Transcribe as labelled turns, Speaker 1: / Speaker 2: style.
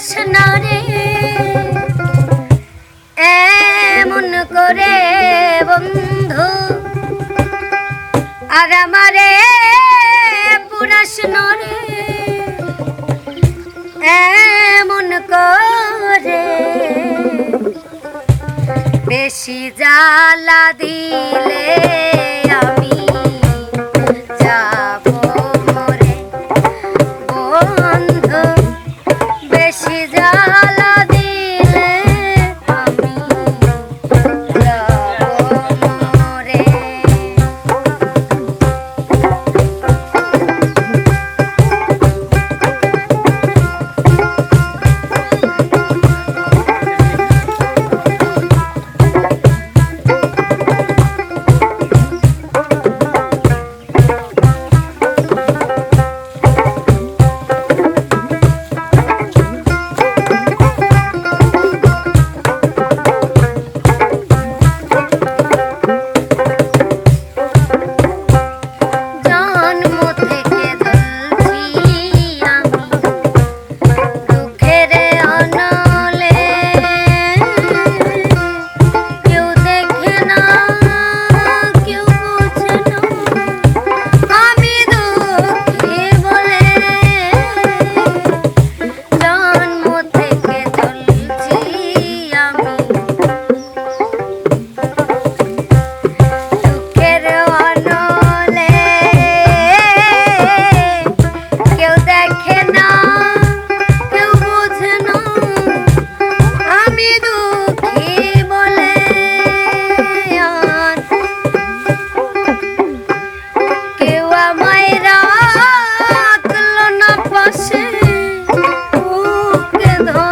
Speaker 1: পুরাস না রে। এমন করে বন্ধু, আর আমারে পুরাস না রে। এমন করে বেশি জ্বালা দিলে no.